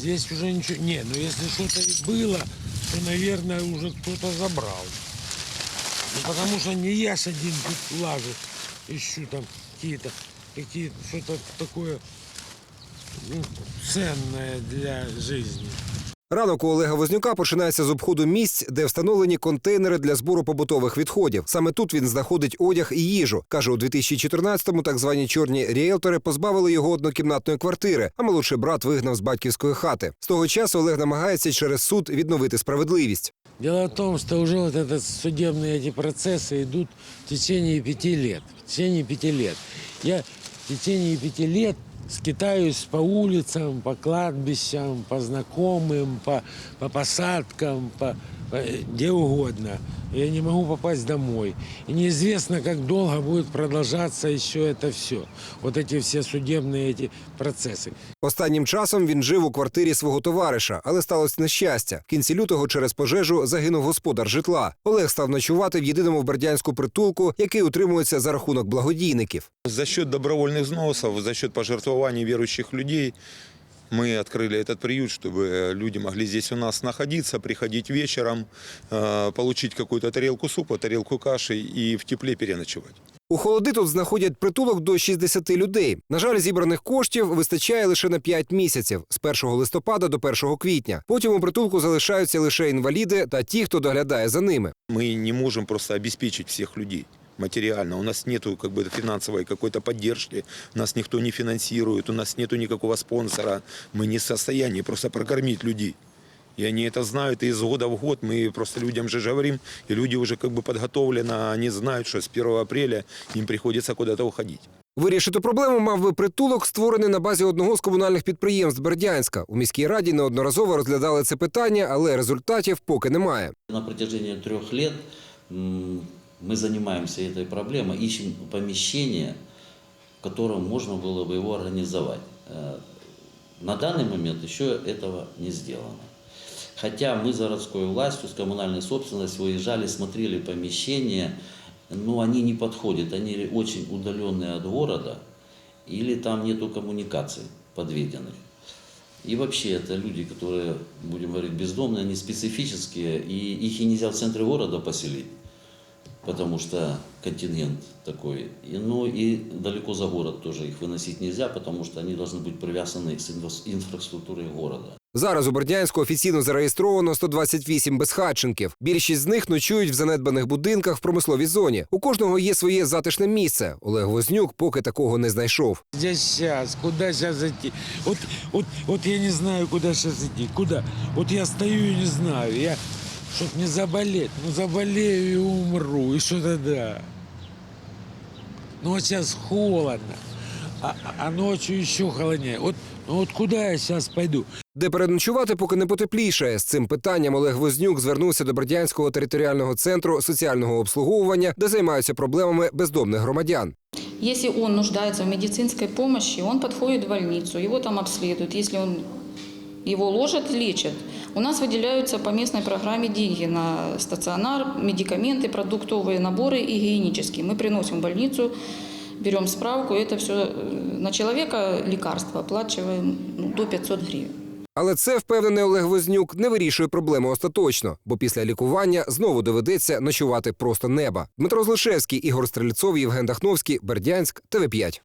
здесь уже ничего... Не, ну если что-то и было, то, наверное, уже кто-то забрал. Ну, потому что не я ж один тут лажу, ищу там какие-то, какие что-то такое ну, ценное для жизни. Ранок у Олега Вознюка починається з обходу місць, де встановлені контейнери для збору побутових відходів. Саме тут він знаходить одяг і їжу. Каже, у 2014-му так звані чорні ріелтори позбавили його однокімнатної квартири, а молодший брат вигнав з батьківської хати. З того часу Олег намагається через суд відновити справедливість. Дело в том, что уже вот это судебные эти процессы идут в течение пяти лет. В течение пяти лет. Я в течение пяти лет скитаюсь по улицам, по кладбищам, по знакомым, по, по посадкам, по, где угодно. Я не могу попасть домой. И неизвестно, как долго будет продолжаться еще это все. Вот эти все судебные эти процессы. Останнім часом він жив у квартирі свого товариша, але сталося нещастя. В кінці лютого через пожежу загинув господар житла. Олег став ночувати в єдиному в бердянську притулку, який утримується за рахунок благодійників. За счет добровольных взносов, за счет пожертвований верующих людей мы открыли этот приют, чтобы люди могли здесь у нас находиться, приходить вечером, э, получить какую-то тарелку супа, тарелку каши и в тепле переночевать. У холоди тут знаходять притулок до 60 людей. На жаль, зібраних коштів вистачає лише на 5 місяців з 1 листопада до 1 квітня. Потім у притулку залишаються лише інваліди та ті, хто доглядає за ними. Мы не можем просто обеспечить всех людей материально. У нас нету как бы финансовой какой-то поддержки, нас никто не финансирует, у нас нету никакого спонсора. Мы не в состоянии просто прокормить людей. И они это знают, и из года в год мы просто людям же говорим, и люди уже как бы подготовлены, они знают, что с 1 апреля им приходится куда-то уходить. Вирішити проблему мав би притулок, створений на базі одного з комунальних підприємств Бердянська. У міській раді неодноразово розглядали це питання, але результатів поки немає. На протяжении трех лет м, мы занимаемся этой проблемой, ищем помещение, в котором можно было бы его организовать. Э, На данный момент еще этого не сделано. Хотя мы за городской властью, с коммунальной собственностью выезжали, смотрели помещения, но они не подходят, они очень удаленные от города, или там нету коммуникаций подведенных. И вообще это люди, которые, будем говорить, бездомные, они специфические, и их и нельзя в центре города поселить, потому что контингент такой. И, ну и далеко за город тоже их выносить нельзя, потому что они должны быть привязаны с инфра- инфраструктурой города. Зараз у Бердянську офіційно зареєстровано 128 безхатченків. Більшість з них ночують в занедбаних будинках в промисловій зоні. У кожного є своє затишне місце. Олег Вознюк поки такого не знайшов. Здесь сейчас, куда сейчас идти? Вот, вот, вот я не знаю, куда сейчас идти. Куда? Вот я стою и не знаю. Я, чтоб не заболеть, ну заболею и умру. И что тогда? Ну вот сейчас холодно, а, а ночью еще холоднее. Вот, ну вот куда я сейчас пойду? Де переночувати, поки не потеплішає. З цим питанням Олег Вознюк звернувся до Бердянського територіального центру соціального обслуговування, де займаються проблемами бездомних громадян. Если он нуждается в медицинской помощи, он подходит в больницу, его там обследуют. Если он его ложат, лечат. У нас выделяются по местной программе деньги на стационар, медикаменты, продуктовые наборы и гигиенические. Мы приносим в больницу, берем справку, это все на человека лекарства оплачиваем ну, до 500 гривен. Але це, впевнений Олег Вознюк, не вирішує проблему остаточно, бо після лікування знову доведеться ночувати просто неба. Дмитро Злишевський, Ігор Стрельцов, Євген Дахновський, Бердянськ, ТВ5.